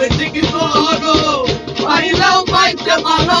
বেশি কিছু লাগো পাইলেও পাইতে ভালো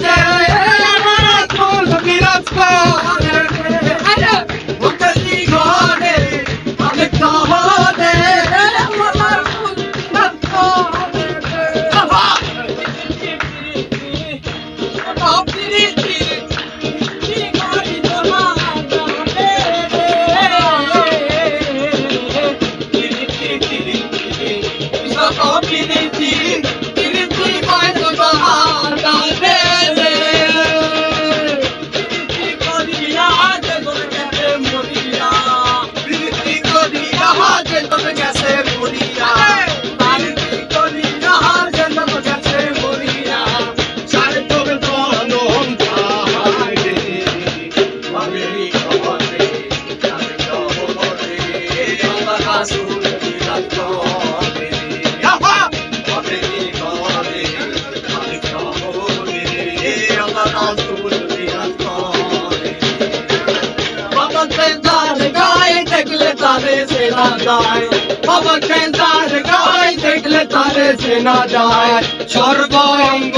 day. সেনা যায় বাবা খেন্দার গায় দেখলে তারে সেনা যায় সর্বঙ্গ